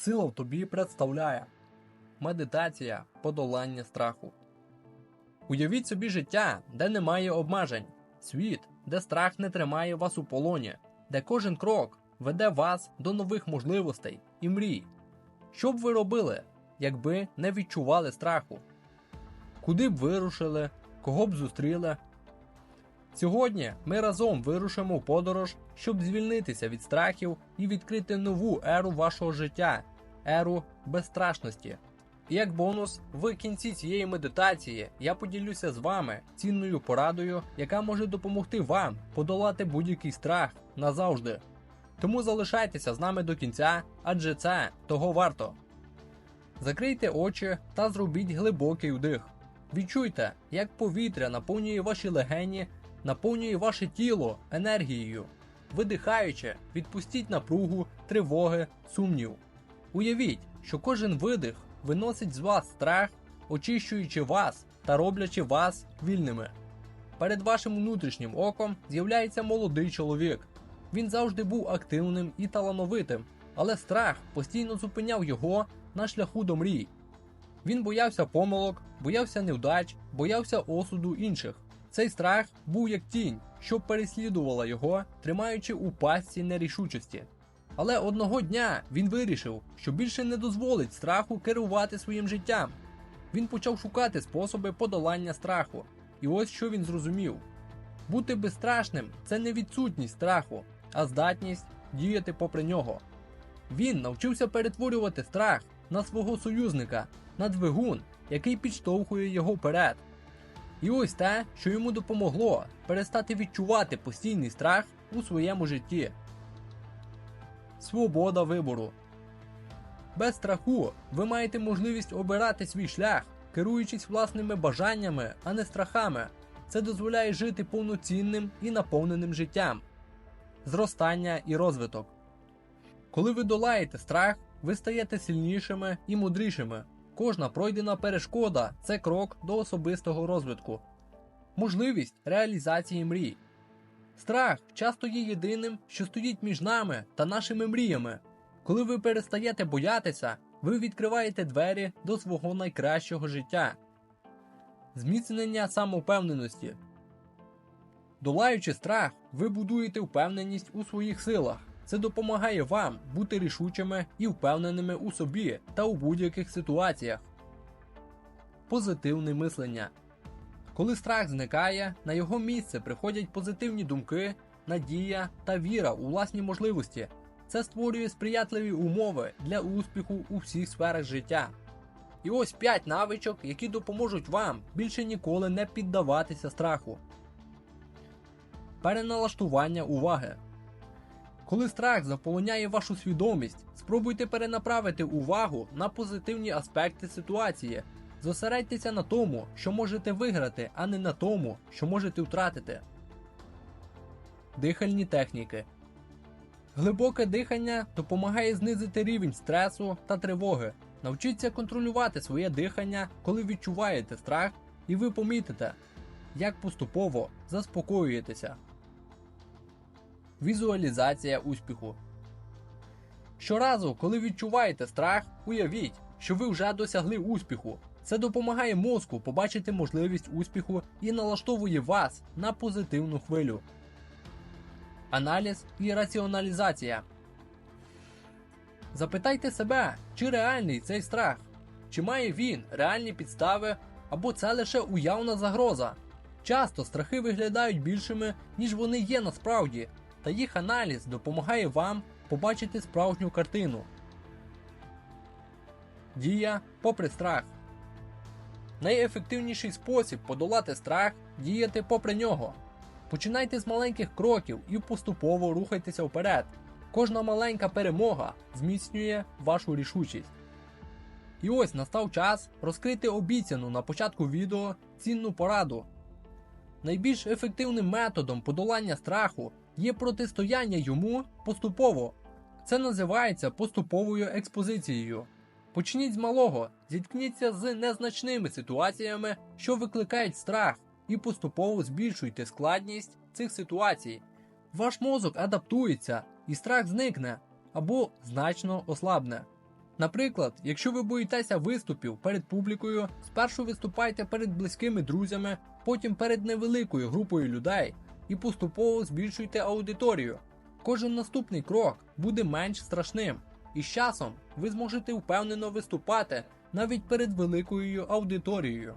Сила в тобі представляє медитація подолання страху. Уявіть собі життя, де немає обмежень, світ, де страх не тримає вас у полоні, де кожен крок веде вас до нових можливостей і мрій. Що б ви робили, якби не відчували страху? Куди б вирушили, кого б зустріли? Сьогодні ми разом вирушимо в подорож, щоб звільнитися від страхів і відкрити нову еру вашого життя, еру безстрашності. І як бонус, в кінці цієї медитації я поділюся з вами цінною порадою, яка може допомогти вам подолати будь-який страх назавжди. Тому залишайтеся з нами до кінця, адже це того варто. Закрийте очі та зробіть глибокий вдих. Відчуйте, як повітря наповнює ваші легені, наповнює ваше тіло енергією. Видихаючи, відпустіть напругу, тривоги, сумнів. Уявіть, що кожен видих виносить з вас страх, очищуючи вас та роблячи вас вільними. Перед вашим внутрішнім оком з'являється молодий чоловік. Він завжди був активним і талановитим, але страх постійно зупиняв його на шляху до мрій. Він боявся помилок, боявся невдач, боявся осуду інших. Цей страх був як тінь, що переслідувала його, тримаючи у пастці нерішучості. Але одного дня він вирішив, що більше не дозволить страху керувати своїм життям. Він почав шукати способи подолання страху. І ось що він зрозумів: бути безстрашним це не відсутність страху, а здатність діяти попри нього. Він навчився перетворювати страх на свого союзника, на двигун, який підштовхує його вперед. І ось те, що йому допомогло перестати відчувати постійний страх у своєму житті. Свобода вибору. Без страху ви маєте можливість обирати свій шлях, керуючись власними бажаннями, а не страхами. Це дозволяє жити повноцінним і наповненим життям, зростання і розвиток. Коли ви долаєте страх, ви стаєте сильнішими і мудрішими. Кожна пройдена перешкода це крок до особистого розвитку, можливість реалізації мрій. Страх часто є єдиним, що стоїть між нами та нашими мріями. Коли ви перестаєте боятися, ви відкриваєте двері до свого найкращого життя. Зміцнення самовпевненості. Долаючи страх, ви будуєте впевненість у своїх силах. Це допомагає вам бути рішучими і впевненими у собі та у будь-яких ситуаціях. Позитивне мислення. Коли страх зникає, на його місце приходять позитивні думки, надія та віра у власні можливості. Це створює сприятливі умови для успіху у всіх сферах життя. І ось 5 навичок, які допоможуть вам більше ніколи не піддаватися страху. Переналаштування уваги. Коли страх заполоняє вашу свідомість, спробуйте перенаправити увагу на позитивні аспекти ситуації. Зосередьтеся на тому, що можете виграти, а не на тому, що можете втратити. Дихальні техніки. Глибоке дихання допомагає знизити рівень стресу та тривоги. Навчіться контролювати своє дихання, коли відчуваєте страх, і ви помітите, як поступово заспокоюєтеся. Візуалізація успіху. Щоразу, коли відчуваєте страх, уявіть, що ви вже досягли успіху. Це допомагає мозку побачити можливість успіху і налаштовує вас на позитивну хвилю. Аналіз і раціоналізація. Запитайте себе, чи реальний цей страх, чи має він реальні підстави, або це лише уявна загроза. Часто страхи виглядають більшими, ніж вони є насправді, та їх аналіз допомагає вам побачити справжню картину. Дія попри страх. Найефективніший спосіб подолати страх діяти попри нього. Починайте з маленьких кроків і поступово рухайтеся вперед. Кожна маленька перемога зміцнює вашу рішучість. І ось настав час розкрити обіцяну на початку відео цінну пораду. Найбільш ефективним методом подолання страху є протистояння йому поступово. Це називається поступовою експозицією. Почніть з малого, зіткніться з незначними ситуаціями, що викликають страх, і поступово збільшуйте складність цих ситуацій. Ваш мозок адаптується і страх зникне або значно ослабне. Наприклад, якщо ви боїтеся виступів перед публікою, спершу виступайте перед близькими друзями, потім перед невеликою групою людей і поступово збільшуйте аудиторію. Кожен наступний крок буде менш страшним, і з часом ви зможете впевнено виступати навіть перед великою аудиторією.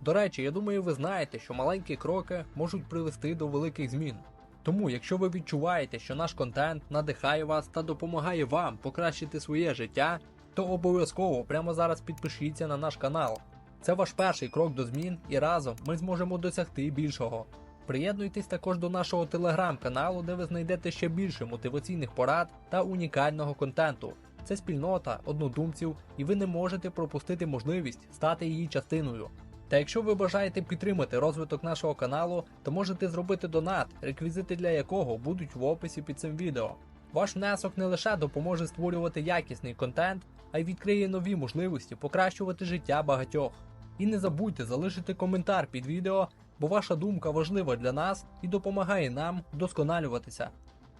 До речі, я думаю, ви знаєте, що маленькі кроки можуть привести до великих змін. Тому, якщо ви відчуваєте, що наш контент надихає вас та допомагає вам покращити своє життя, то обов'язково прямо зараз підпишіться на наш канал. Це ваш перший крок до змін, і разом ми зможемо досягти більшого. Приєднуйтесь також до нашого телеграм-каналу, де ви знайдете ще більше мотиваційних порад та унікального контенту. Це спільнота однодумців, і ви не можете пропустити можливість стати її частиною. Та якщо ви бажаєте підтримати розвиток нашого каналу, то можете зробити донат, реквізити для якого будуть в описі під цим відео. Ваш внесок не лише допоможе створювати якісний контент, а й відкриє нові можливості покращувати життя багатьох. І не забудьте залишити коментар під відео, бо ваша думка важлива для нас і допомагає нам вдосконалюватися.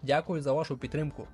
Дякую за вашу підтримку.